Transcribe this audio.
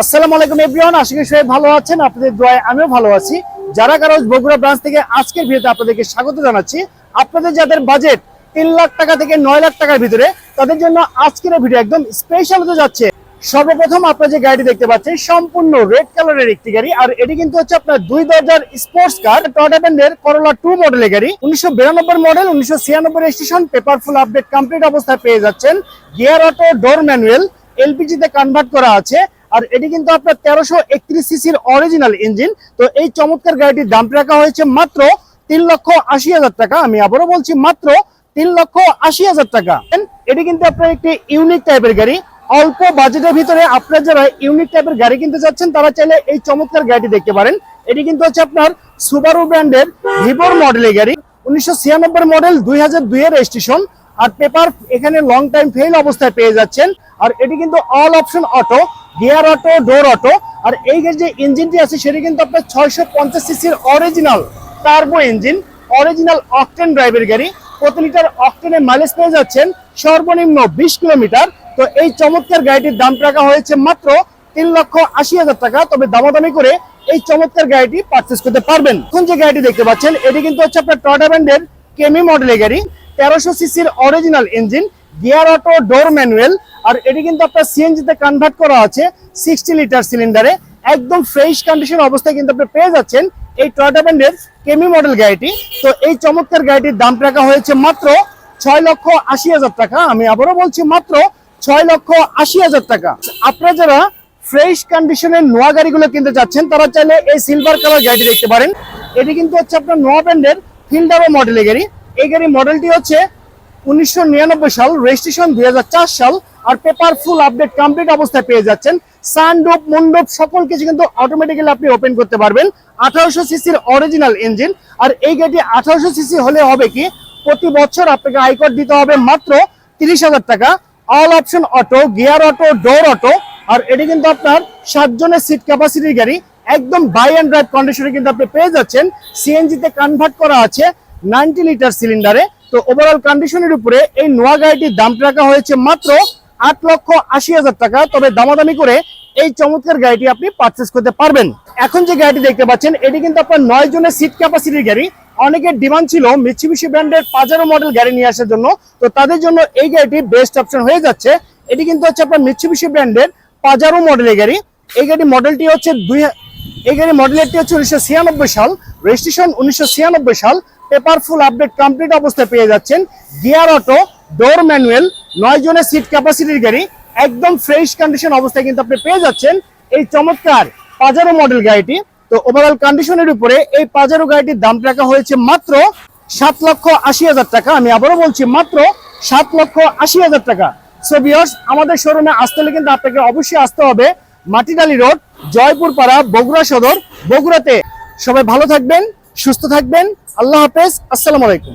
আসসালামু আলাইকুম এভরিওয়ান আশা করি সবাই ভালো আছেন, আপনাদের দোয়ায় আমিও ভালো আছি। যারা কারও বগুড়া ব্রাঞ্চ থেকে আজকের ভিডিওতে আপনাদেরকে স্বাগত জানাচ্ছি, আপনাদের যাদের বাজেট তিন লাখ টাকা থেকে নয় লাখ টাকার ভিতরে, তাদের জন্য আজকের ভিডিও একদম স্পেশাল হতে যাচ্ছে। সর্বপ্রথম আপনারা যে গাড়িটি দেখতে পাচ্ছেন, সম্পূর্ণ রেড কালারের একটি গাড়ি, আর এটি কিন্তু হচ্ছে আপনার দুই দরজার স্পোর্টস কার টয়টা ব্র্যান্ডের করোলা টু মডেলের গাড়ি। উনিশশো বিরানব্বই মডেল উনিশশো ছিয়ানব্বই registration paper full update complete অবস্থায় পেয়ে যাচ্ছেন। Gear auto door manual LPG তে কনভার্ট করা আছে। আর এটি কিন্তু আপনার তেরোশো একত্রিশ সিসির অরিজিনাল ইঞ্জিন তো এই চমৎকার গাড়িটির দাম রাখা হয়েছে মাত্র তিন লক্ষ আশি হাজার টাকা। আমি আবারও বলছি, মাত্র তিন লক্ষ আশি হাজার টাকা। এটি কিন্তু আপনার একটি ইউনিক টাইপের গাড়ি। অল্প বাজেটের ভিতরে আপনার যারা ইউনিক টাইপের গাড়ি কিনতে যাচ্ছেন তারা চাইলে এই চমৎকার গাড়িটি দেখতে পারেন। এটি কিন্তু হচ্ছে আপনার সুবারু ব্র্যান্ডের ভিভোর মডেলের গাড়ি। উনিশশো ছিয়ানব্বই মডেল দুই হাজার দুই এর রেজিস্ট্রেশন আর পেপার এখানে লং টাইম ফেল অবস্থায় পেয়ে যাচ্ছেন। আর এটি কিন্তু all option auto gear auto door auto, আর এই যে ইঞ্জিনটি আছে, সেটি কিন্তু আপনার ছয়শো পঞ্চাশ সিসির original turbo engine original octane ড্রাইভের গাড়ি। প্রতি লিটার অকটেনে মাইলেজ পেয়ে যাচ্ছেন সর্বনিম্ন বিশ কিলোমিটার। তো এই চমৎকার গাড়িটির দাম রাখা হয়েছে মাত্র তিন লক্ষ আশি হাজার টাকা। তবে দামাদামি করে এই চমৎকার গাড়িটি পারচেস করতে পারবেন। এখন যে গাড়িটি দেখতে পাচ্ছেন, এটি কিন্তু হচ্ছে আপনার টয়টা ব্র্যান্ডের কেমি মডেলের গাড়ি। তেরোশো সিসির original engine gear auto door manual আর এটি কিন্তু আপনার সিএনজি তে কনভার্ট করা আছে সিক্সটি লিটার সিলিন্ডারে একদম ফ্রেশ কন্ডিশন অবস্থায় কিন্তু আপনি পেয়ে যাচ্ছেন এই টয়টা ব্র্যান্ডের কেমি মডেল গাড়িটি। তো এই চমৎকার গাড়িটির দাম রাখা হয়েছে মাত্র ছয় লক্ষ আশি হাজার টাকা। আমি আবারও বলছি মাত্র ছয় লক্ষ আশি হাজার টাকা। আপনারা যারা ফ্রেশ কন্ডিশনের নোয়া গাড়িগুলো কিনতে চাচ্ছেন, তারা চাইলে এই সিলভার কালার গাড়িটি দেখতে পারেন। এটি কিন্তু হচ্ছে আপনার নোয়া ব্র্যান্ডের ফিল্ডারো মডেলের গাড়ি। এই গাড়ি মডেলটি হচ্ছে উনিশশো নিরানব্বই সাল রেজিস্ট্রেশন দুই হাজার চার সাল, আর পেপার ফুল আপডেট কমপ্লিট অবস্থায় পেয়ে যাচ্ছেন। সানডোপ মন্ডপ সকল কিছু কিন্তু অটোমেটিক্যালি আপনি ওপেন করতে পারবেন। আঠারোশো সিসির অরিজিনাল ইঞ্জিন আর এই গাড়িটি আঠারোশো সিসি হলে হবে কি, প্রতি বছর আপনাকে আয়কর দিতে হবে মাত্র তিরিশ হাজার টাকা। All option auto gear auto door auto আর এটি কিন্তু আপনার সাতজনের সিট ক্যাপাসিটির গাড়ি। একদম বাই অ্যান্ড ড্রাইভ কন্ডিশনে কিন্তু আপনি পেয়ে যাচ্ছেন। সিএনজি তে কনভার্ট করা আছে নাইনটি লিটার সিলিন্ডারে তো ওভারঅল কন্ডিশনের উপরে এই নোয়া গাড়িটির দাম রাখা হয়েছে মাত্র আট লক্ষ আশি হাজার টাকা। তবে দামাদামি করে এই চমৎকার গাড়িটি আপনি পারচেস করতে পারবেন। এখন যে গাড়িটি দেখতে পাচ্ছেন, এটি কিন্তু আপনার নয় জনের সিট ক্যাপাসিটির গাড়ি। অনেকের ডিমান্ড ছিল মিছিমিশি ব্র্যান্ডের পাজারো মডেল গাড়ি নিয়ে আসার জন্য। তো তাদের জন্য এই গাড়িটি বেস্ট অপশন হয়ে যাচ্ছে। এটি কিন্তু হচ্ছে আপনার মিছিমিশি ব্র্যান্ডের পাজারো মডেলের গাড়ি। এই গাড়ি মডেলটি হচ্ছে দুই এই গাড়ি মডেলেরটি হচ্ছে উনিশশো ছিয়ানব্বই সাল। রেজিস্ট্রেশন উনিশশো ছিয়ানব্বই সাল। পেপার ফুল আপডেট কমপ্লিট অবস্থায় পেয়ে যাচ্ছেন। গিয়ার অটো ডোর ম্যানুয়াল নয় জনের সিট ক্যাপাসিটির গাড়ি। একদম ফ্রেশ কন্ডিশন অবস্থায় কিন্তু আপনি পেয়ে যাচ্ছেন। এই চমৎকার পাজারো মডেল গাড়িটি। তো ওভারঅল কন্ডিশনের উপরে এই পাজারো গাড়িটির দাম রাখা হয়েছে মাত্র সাত লক্ষ আশি হাজার টাকা। আমি আবারও বলছি, মাত্র সাত লক্ষ আশি হাজার টাকা। সো বিয়ার্স আমাদের শোরুমে আসতে হলে কিন্তু আপনাকে অবশ্যই আসতে হবে। মাটিডালি রোড জয়পুর পাড়া বগুড়া সদর বগুড়াতে। সবাই ভালো থাকবেন সুস্থ থাকবেন। আল্লাহ হাফেজ। আসসালামু আলাইকুম।